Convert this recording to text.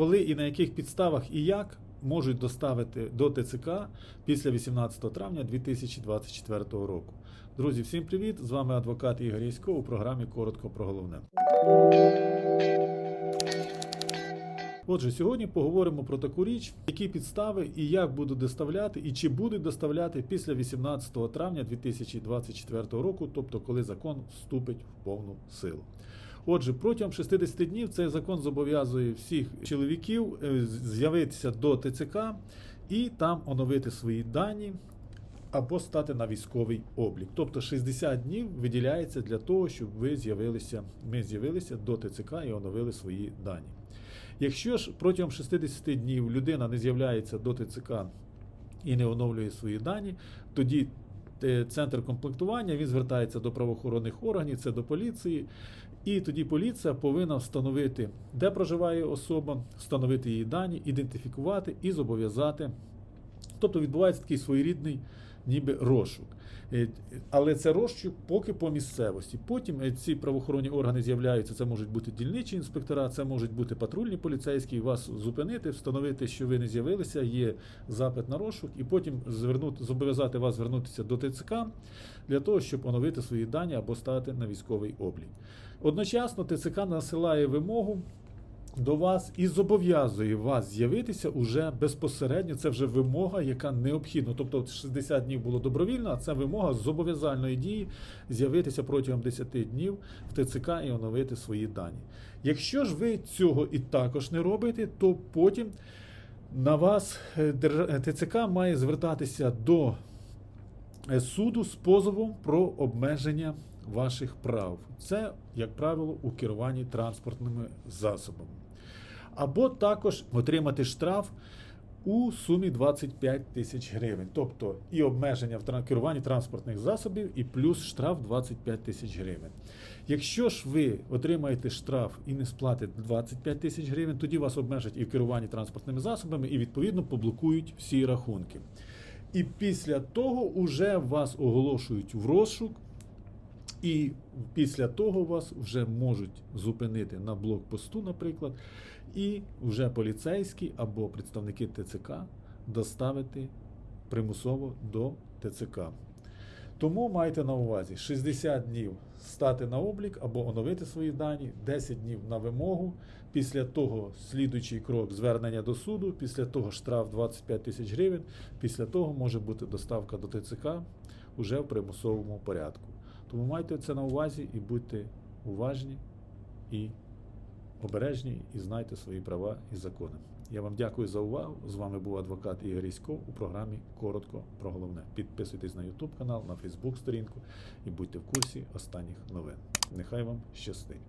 коли і на яких підставах і як можуть доставити до ТЦК після 18 травня 2024 року. Друзі, всім привіт! З вами адвокат Ігор Ясько у програмі Коротко про головне. Отже, сьогодні поговоримо про таку річ, які підстави і як будуть доставляти, і чи будуть доставляти після 18 травня 2024 року, тобто коли закон вступить в повну силу. Отже, протягом 60 днів цей закон зобов'язує всіх чоловіків е, з'явитися до ТЦК і там оновити свої дані або стати на військовий облік. Тобто 60 днів виділяється для того, щоб ви з'явилися, ми з'явилися до ТЦК і оновили свої дані. Якщо ж протягом 60 днів людина не з'являється до ТЦК і не оновлює свої дані, тоді е, центр комплектування він звертається до правоохоронних органів, це до поліції. І тоді поліція повинна встановити, де проживає особа, встановити її дані, ідентифікувати і зобов'язати. Тобто відбувається такий своєрідний ніби розшук. Е, Але це розшук поки по місцевості. Потім е, ці правоохоронні органи з'являються. Це можуть бути дільничі інспектора, це можуть бути патрульні поліцейські, вас зупинити, встановити, що ви не з'явилися, є запит на розшук, і потім звернути, зобов'язати вас звернутися до ТЦК для того, щоб оновити свої дані або стати на військовий облік. Одночасно ТЦК насилає вимогу до вас і зобов'язує вас з'явитися уже безпосередньо. Це вже вимога, яка необхідна. Тобто 60 днів було добровільно, а це вимога зобов'язальної дії з'явитися протягом 10 днів в ТЦК і оновити свої дані. Якщо ж ви цього і також не робите, то потім на вас е, ТЦК має звертатися до е, суду з позовом про обмеження ваших прав. Це, як правило, у керуванні транспортними засобами. Або також отримати штраф у сумі 25 тисяч гривень. Тобто і обмеження в керуванні транспортних засобів, і плюс штраф 25 тисяч гривень. Якщо ж ви отримаєте штраф і не сплатите 25 тисяч гривень, тоді вас обмежать і в керуванні транспортними засобами, і відповідно поблокують всі рахунки. І після того уже вас оголошують в розшук, і після того вас вже можуть зупинити на блокпосту, наприклад, і вже поліцейські або представники ТЦК доставити примусово до ТЦК. Тому майте на увазі 60 днів стати на облік або оновити свої дані, 10 днів на вимогу. Після того слідуючий крок звернення до суду, після того штраф 25 тисяч гривень, після того може бути доставка до ТЦК уже в примусовому порядку. Тому майте це на увазі і будьте уважні і обережні, і знайте свої права і закони. Я вам дякую за увагу. З вами був адвокат Ігор Ісько у програмі Коротко про головне. Підписуйтесь на YouTube канал, на Facebook сторінку і будьте в курсі останніх новин. Нехай вам щастить.